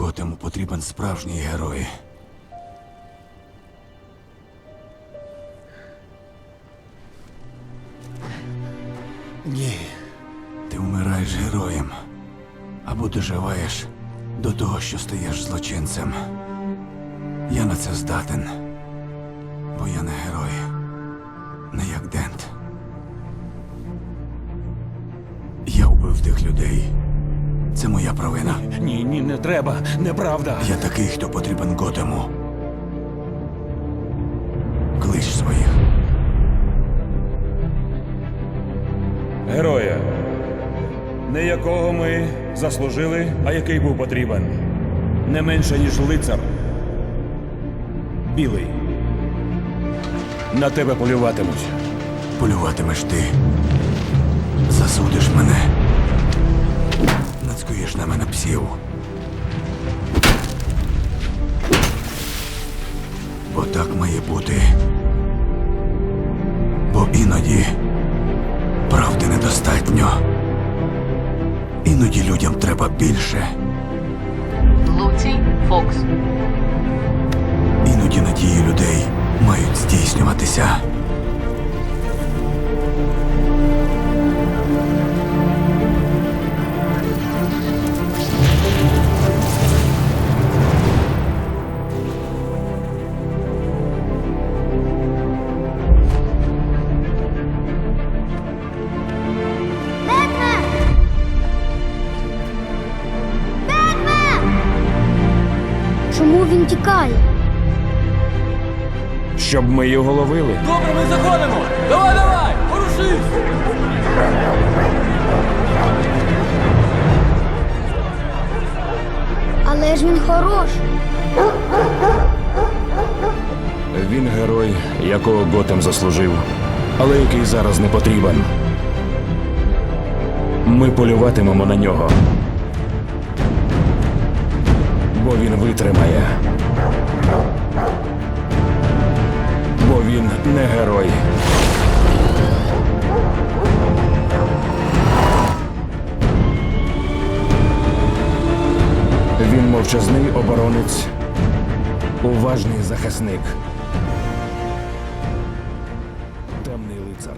Готему потрібен справжній герой. Ні. Ти вмираєш героєм або доживаєш до того, що стаєш злочинцем. Я на це здатен, бо я не герой, не як Дент. Я вбив тих людей. Це моя провина. Ні, ні, не треба. Неправда. Я такий, хто потрібен Готему. Клич своїх. Героя, не якого ми заслужили, а який був потрібен. Не менше, ніж лицар. Білий. На тебе полюватимуть. Полюватимеш ти. Засудиш мене. Псів. Бо так має бути. Бо іноді правди недостатньо. Іноді людям треба більше. Луцій Фокс. Іноді надії людей мають здійснюватися. Чому він тікає? Щоб ми його ловили. Добре, ми заходимо! Давай, давай! Порушись! Але ж він хороший. Він герой, якого Готем заслужив, але який зараз не потрібен. Ми полюватимемо на нього. витримає. Бо він не герой. Він мовчазний оборонець, уважний захисник, темний лицар.